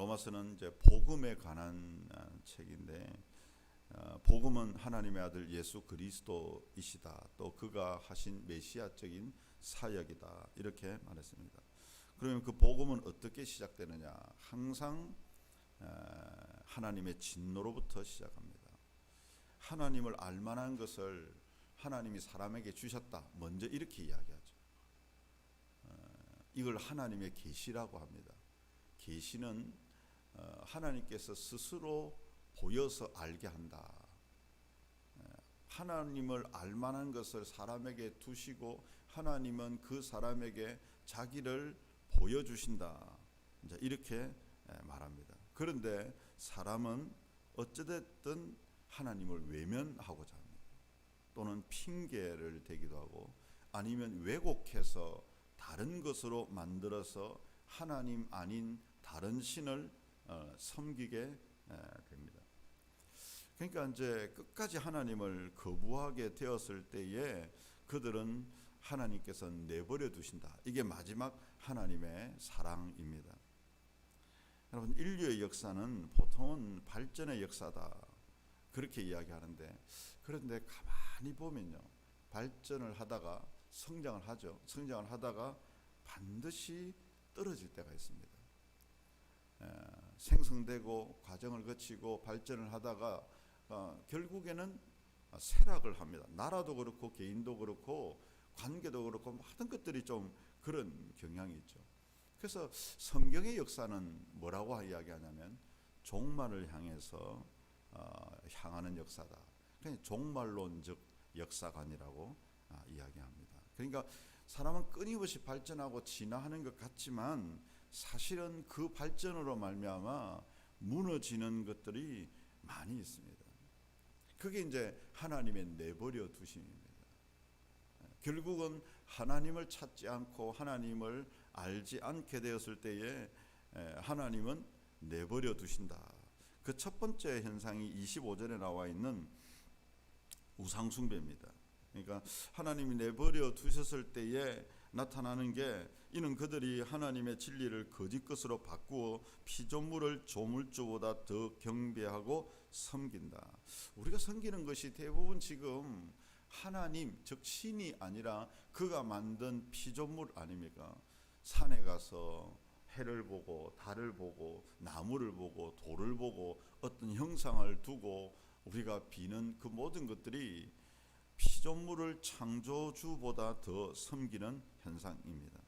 로마서는 이제 복음에 관한 어, 책인데 어, 복음은 하나님의 아들 예수 그리스도이시다. 또 그가 하신 메시아적인 사역이다. 이렇게 말했습니다. 그러면 그 복음은 어떻게 시작되느냐? 항상 어, 하나님의 진노로부터 시작합니다. 하나님을 알만한 것을 하나님이 사람에게 주셨다. 먼저 이렇게 이야기하죠. 어, 이걸 하나님의 계시라고 합니다. 계시는 어, 하나님께서 스스로 보여서 알게 한다. 어, 하나님을 알만한 것을 사람에게 두시고 하나님은 그 사람에게 자기를 보여주신다. 이렇게 말합니다. 그런데 사람은 어찌됐든 하나님을 외면하고자 합니다. 또는 핑계를 대기도 하고 아니면 왜곡해서 다른 것으로 만들어서 하나님 아닌 다른 신을 어, 섬기게 됩니다. 그러니까 이제 끝까지 하나님을 거부하게 되었을 때에 그들은 하나님께서 내버려 두신다. 이게 마지막 하나님의 사랑입니다. 여러분 인류의 역사는 보통은 발전의 역사다. 그렇게 이야기하는데 그런데 가만히 보면요. 발전을 하다가 성장을 하죠. 성장을 하다가 반드시 떨어질 때가 있습니다. 생성되고 과정을 거치고 발전을 하다가 어, 결국에는 쇠락을 합니다. 나라도 그렇고 개인도 그렇고 관계도 그렇고 모든 것들이 좀 그런 경향이 있죠. 그래서 성경의 역사는 뭐라고 이야기하냐면 종말을 향해서 어, 향하는 역사다. 그냥 종말론적 역사관이라고 아, 이야기합니다. 그러니까 사람은 끊임없이 발전하고 진화하는 것 같지만 사실은 그 발전으로 말미암아 무너지는 것들이 많이 있습니다. 그게 이제 하나님의 내버려 두심입니다. 결국은 하나님을 찾지 않고 하나님을 알지 않게 되었을 때에 하나님은 내버려 두신다. 그 첫 번째 현상이 25절에 나와 있는 우상숭배입니다. 그러니까 하나님이 내버려 두셨을 때에 나타나는 게 이는 그들이 하나님의 진리를 거짓 것으로 바꾸어 피조물을 조물주보다 더 경배하고 섬긴다. 우리가 섬기는 것이 대부분 지금 하나님 즉 신이 아니라 그가 만든 피조물 아닙니까? 산에 가서 해를 보고 달을 보고 나무를 보고 돌을 보고 어떤 형상을 두고 우리가 비는 그 모든 것들이 피조물을 창조주보다 더 섬기는 현상입니다.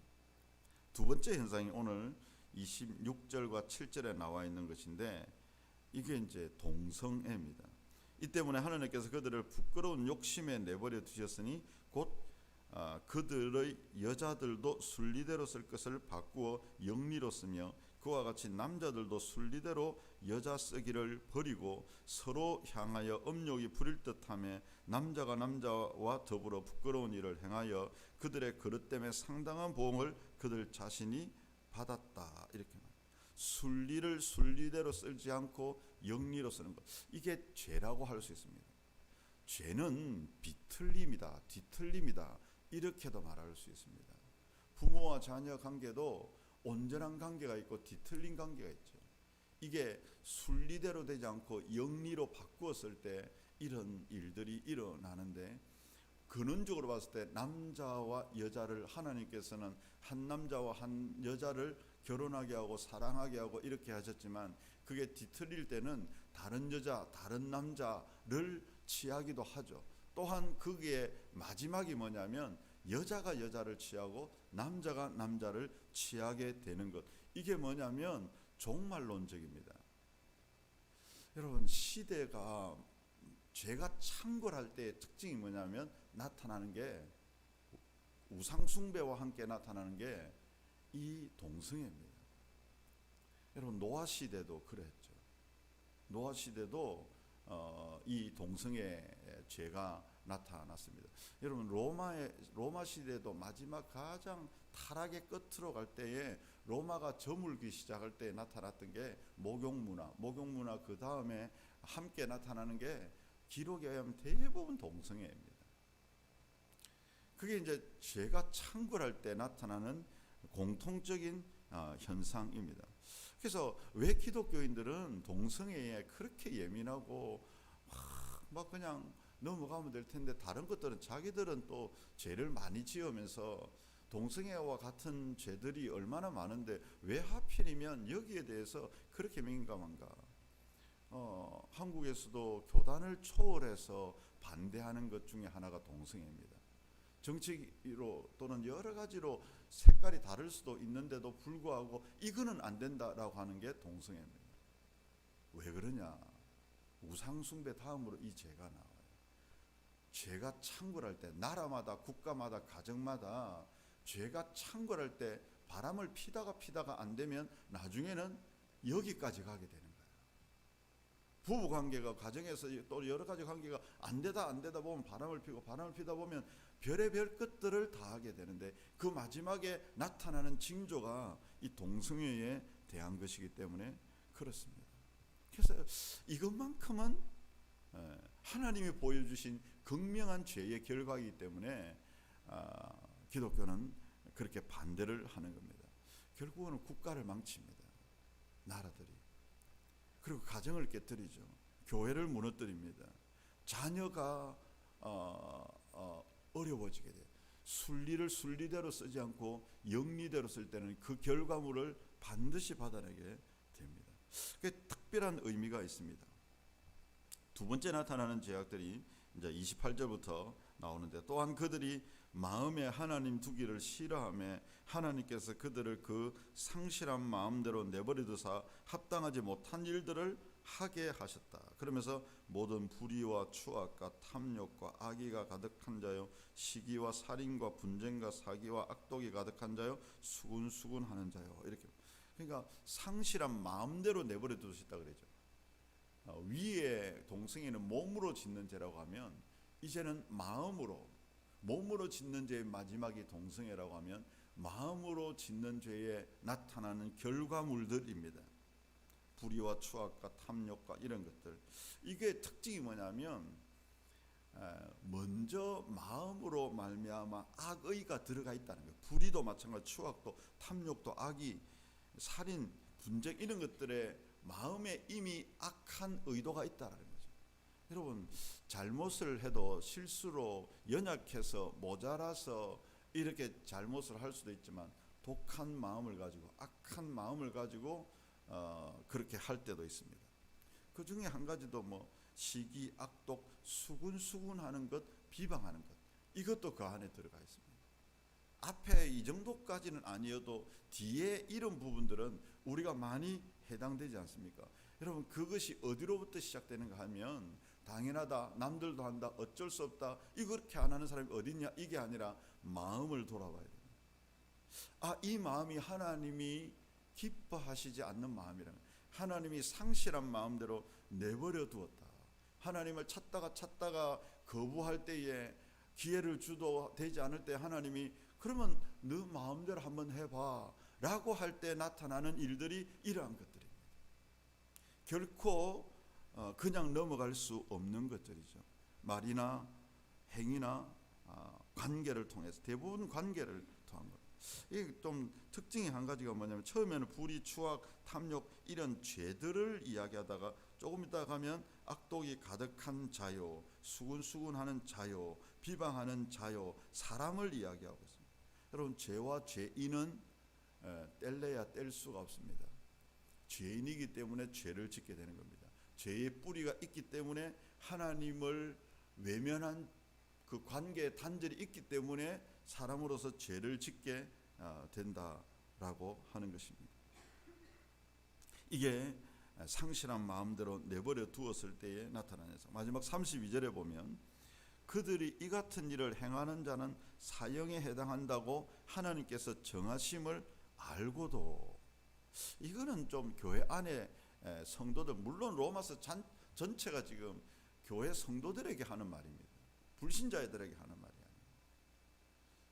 두 번째 현상이 오늘 26절과 7절에 나와 있는 것인데 이게 이제 동성애입니다. 이 때문에 하나님께서 그들을 부끄러운 욕심에 내버려 두셨으니 곧 아, 그들의 여자들도 순리대로 쓸 것을 바꾸어 영리로 쓰며 그와 같이 남자들도 순리대로 여자 쓰기를 버리고 서로 향하여 음욕이 부릴 듯하며 남자가 남자와 더불어 부끄러운 일을 행하여 그들의 그릇 때문에 상당한 보험을 그들 자신이 받았다 이렇게 말. 순리를 순리대로 쓰지 않고 영리로 쓰는 것 이게 죄라고 할 수 있습니다. 죄는 비틀림이다, 뒤틀림이다 이렇게도 말할 수 있습니다. 부모와 자녀 관계도 온전한 관계가 있고 뒤틀린 관계가 있죠. 이게 순리대로 되지 않고 영리로 바꾸었을 때 이런 일들이 일어나는데 근원적으로 봤을 때 남자와 여자를 하나님께서는 한 남자와 한 여자를 결혼하게 하고 사랑하게 하고 이렇게 하셨지만 그게 뒤틀릴 때는 다른 여자, 다른 남자를 취하기도 하죠. 또한 그게 마지막이 뭐냐면 여자가 여자를 취하고 남자가 남자를 취하게 되는 것. 이게 뭐냐면 종말론적입니다. 여러분 시대가 죄가 창궐할 때의 특징이 뭐냐면 나타나는 게 우상 숭배와 함께 나타나는 게 이 동성애입니다. 여러분 노아 시대도 그랬죠. 노아 시대도 어, 이 동성애 죄가 나타났습니다. 여러분 로마의 로마 시대도 마지막 가장 타락의 끝으로 갈 때에 로마가 저물기 시작할 때 나타났던 게 목욕 문화, 목욕 문화 그 다음에 함께 나타나는 게 기록에 의하면 대부분 동성애입니다. 그게 이제 죄가 창궐할 때 나타나는 공통적인 어, 현상입니다. 그래서 왜 기독교인들은 동성애에 그렇게 예민하고 막, 막 그냥 넘어가면 될 텐데 다른 것들은 자기들은 또 죄를 많이 지으면서 동성애와 같은 죄들이 얼마나 많은데 왜 하필이면 여기에 대해서 그렇게 민감한가? 어, 한국에서도 교단을 초월해서 반대하는 것 중에 하나가 동성애입니다. 정치로 또는 여러 가지로 색깔이 다를 수도 있는데도 불구하고 이거는 안 된다라고 하는 게 동성애입니다. 왜 그러냐? 우상숭배 다음으로 이 죄가 나와요. 죄가 창궐할 때 나라마다 국가마다 가정마다 죄가 창궐할 때 바람을 피다가 피다가 안 되면 나중에는 여기까지 가게 되는 거예요. 부부 관계가 가정에서 또 여러 가지 관계가 안 되다 안 되다 보면 바람을 피고 바람을 피다 보면 별의별 것들을 다 하게 되는데 그 마지막에 나타나는 징조가 이 동성애에 대한 것이기 때문에 그렇습니다. 그래서 이것만큼은 에, 하나님이 보여주신 극명한 죄의 결과이기 때문에 아, 기독교는 그렇게 반대를 하는 겁니다. 결국은 국가를 망칩니다. 나라들이. 그리고 가정을 깨뜨리죠. 교회를 무너뜨립니다. 자녀가 어, 어, 어려워지게 돼요. 순리를 순리대로 쓰지 않고 영리대로 쓸 때는 그 결과물을 반드시 받아내게 됩니다. 그 특별한 의미가 있습니다. 두 번째 나타나는 죄악들이 이제 28절부터 나오는데 또한 그들이 마음에 하나님 두기를 싫어하며 하나님께서 그들을 그 상실한 마음대로 내버려 두사 합당하지 못한 일들을 하게 하셨다. 그러면서 모든 불의와 추악과 탐욕과 악의가 가득한 자요 시기와 살인과 분쟁과 사기와 악독이 가득한 자요 수군수군하는 자요 이렇게 그러니까 상실한 마음대로 내버려 두셨다 그러죠. 어, 위에 동성애는 몸으로 짓는 죄라고 하면 이제는 마음으로 몸으로 짓는 죄의 마지막이 동성애라고 하면 마음으로 짓는 죄에 나타나는 결과물들입니다. 불의와 추악과 탐욕과 이런 것들. 이게 특징이 뭐냐면 먼저 마음으로 말미암아 악의가 들어가 있다는 거예요. 불의도 마찬가지, 추악도, 탐욕도, 악이, 살인, 분쟁 이런 것들에 마음에 이미 악한 의도가 있다는 거죠. 여러분 잘못을 해도 실수로 연약해서 모자라서 이렇게 잘못을 할 수도 있지만 독한 마음을 가지고 악한 마음을 가지고 어, 그렇게 할 때도 있습니다. 그 중에 한 가지도 뭐 시기, 악독, 수군수군하는 것, 비방하는 것 이것도 그 안에 들어가 있습니다. 앞에 이 정도까지는 아니어도 뒤에 이런 부분들은 우리가 많이 해당되지 않습니까? 여러분 그것이 어디로부터 시작되는가 하면 당연하다 남들도 한다 어쩔 수 없다 이렇게 안 하는 사람이 어딨냐 이게 아니라 마음을 돌아봐야 됩니다. 아이 마음이 하나님이 기뻐하시지 않는 마음이라는 하나님이 상실한 마음대로 내버려 두었다. 하나님을 찾다가 찾다가 거부할 때에 기회를 주도 되지 않을 때 하나님이 그러면 너 마음대로 한번 해봐 라고 할 때 나타나는 일들이 이러한 것들입니다. 결코 어, 그냥 넘어갈 수 없는 것들이죠. 말이나 행위나 아, 관계를 통해서 대부분 관계를 통한 것. 이좀 특징이 한 가지가 뭐냐면 처음에는 불의, 추악, 탐욕 이런 죄들을 이야기하다가 조금 있다 가면 악독이 가득한 자요, 수군수군하는 자요, 비방하는 자요, 사람을 이야기하고 있습니다. 여러분 죄와 죄인은 뗄래야 뗄 수가 없습니다. 죄인이기 때문에 죄를 짓게 되는 겁니다. 죄의 뿌리가 있기 때문에 하나님을 외면한 그 관계의 단절이 있기 때문에 사람으로서 죄를 짓게 아, 된다라고 하는 것입니다. 이게 상실한 마음대로 내버려 두었을 때에 나타나서 마지막 32절에 보면 그들이 이 같은 일을 행하는 자는 사형에 해당한다고 하나님께서 정하심을 알고도 이거는 좀 교회 안에 성도들 물론 로마서 전체가 지금 교회 성도들에게 하는 말입니다. 불신자들에게 하는 말이 아니에요.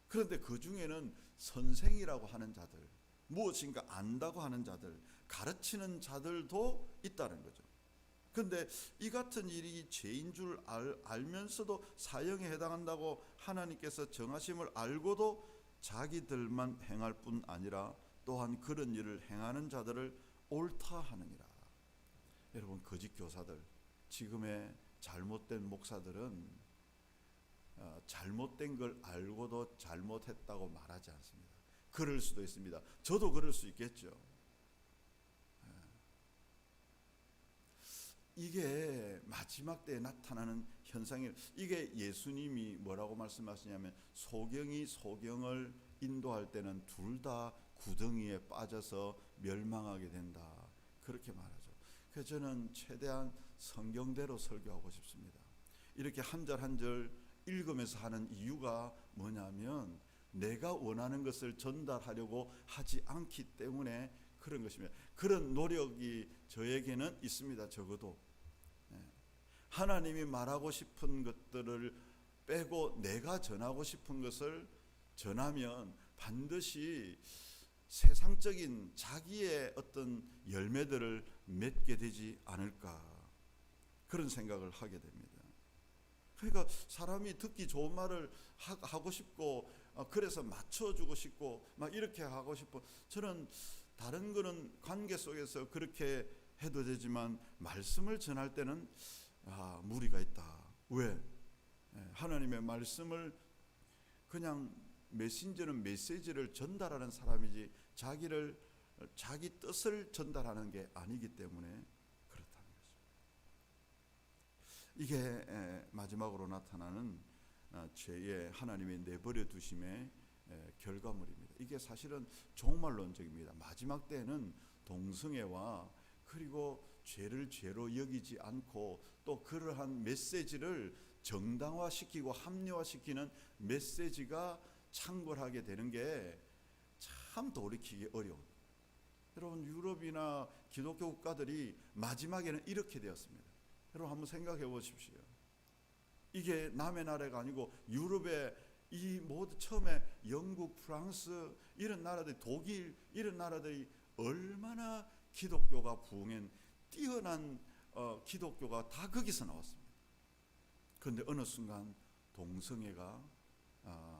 그런데 그 중에는 선생이라고 하는 자들, 무엇인가 안다고 하는 자들, 가르치는 자들도 있다는 거죠. 근데 이 같은 일이 죄인 줄 알, 알면서도 사형에 해당한다고 하나님께서 정하심을 알고도 자기들만 행할 뿐 아니라 또한 그런 일을 행하는 자들을 옳다 하느니라. 여러분 거짓 교사들 지금의 잘못된 목사들은 어, 잘못된 걸 알고도 잘못했다고 말하지 않습니다. 그럴 수도 있습니다. 저도 그럴 수 있겠죠. 예. 이게 마지막 때에 나타나는 현상이 이게 예수님이 뭐라고 말씀하시냐면 소경이 소경을 인도할 때는 둘 다 구덩이에 빠져서 멸망하게 된다. 그렇게 말하죠. 그래서 저는 최대한 성경대로 설교하고 싶습니다. 이렇게 한 절 한 절 읽으면서 하는 이유가 뭐냐면 내가 원하는 것을 전달하려고 하지 않기 때문에 그런 것입니다. 그런 노력이 저에게는 있습니다. 적어도 예. 하나님이 말하고 싶은 것들을 빼고 내가 전하고 싶은 것을 전하면 반드시 세상적인 자기의 어떤 열매들을 맺게 되지 않을까 그런 생각을 하게 됩니다. 그러니까 사람이 듣기 좋은 말을 하, 하고 싶고 어, 그래서 맞춰주고 싶고 막 이렇게 하고 싶고 저는 다른 거는 관계 속에서 그렇게 해도 되지만 말씀을 전할 때는 아, 무리가 있다. 왜? 예, 하나님의 말씀을 그냥 메신저는 메시지를 전달하는 사람이지 자기를 자기 뜻을 전달하는 게 아니기 때문에 그렇다는 것입니다. 이게 에, 마지막으로 나타나는 아, 죄의 하나님의 내버려 두심의 에, 결과물입니다. 이게 사실은 종말론적입니다. 마지막 때는 동성애와 그리고 죄를 죄로 여기지 않고 또 그러한 메시지를 정당화시키고 합리화시키는 메시지가 창궐하게 되는 게 참 돌이키기 어려운. 여러분 유럽이나 기독교 국가들이 마지막에는 이렇게 되었습니다. 여러분 한번 생각해 보십시오. 이게 남의 나라가 아니고 유럽의 이 모두 처음에 영국, 프랑스 이런 나라들, 독일 이런 나라들이 얼마나 기독교가 부흥한 뛰어난 어, 기독교가 다 거기서 나왔습니다. 그런데 어느 순간 동성애가 아, 아,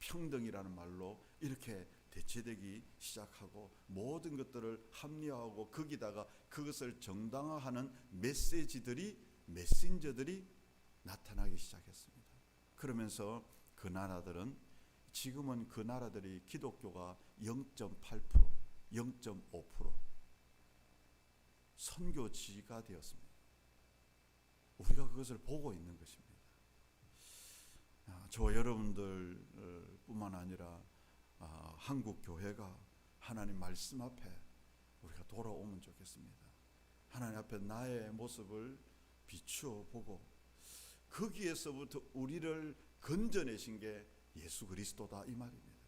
평등이라는 말로 이렇게 대체되기 시작하고 모든 것들을 합리화하고 거기다가 그것을 정당화하는 메시지들이 메신저들이 나타나기 시작했습니다. 그러면서 그 나라들은 지금은 그 나라들이 기독교가 0.8%, 0.5% 선교지가 되었습니다. 우리가 그것을 보고 있는 것입니다. 아, 저 여러분들뿐만 아니라 아, 한국 교회가 하나님 말씀 앞에 우리가 돌아오면 좋겠습니다. 하나님 앞에 나의 모습을 비추어 보고 거기에서부터 우리를 건져내신 게 예수 그리스도다 이 말입니다.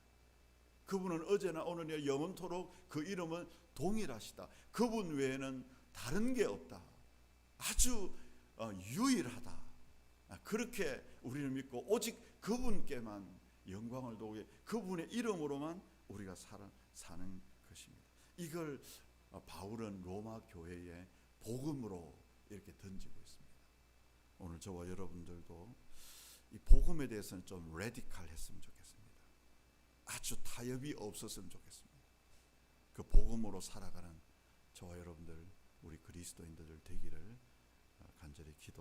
그분은 어제나 오늘이나 영원토록 그 이름은 동일하시다. 그분 외에는 다른 게 없다. 아주 어, 유일하다. 아, 그렇게 우리는 믿고 오직 그분께만 영광을 도우게 그분의 이름으로만 우리가 사는 것입니다. 이걸 어, 바울은 로마 교회에 복음으로 이렇게 던지고 있습니다. 오늘 저와 여러분들도 이 복음에 대해서는 좀 레디칼했으면 좋겠습니다. 아주 타협이 없었으면 좋겠습니다. 그 복음으로 살아가는 저와 여러분들 우리 그리스도인들 되기를 어, 간절히 기도합니다.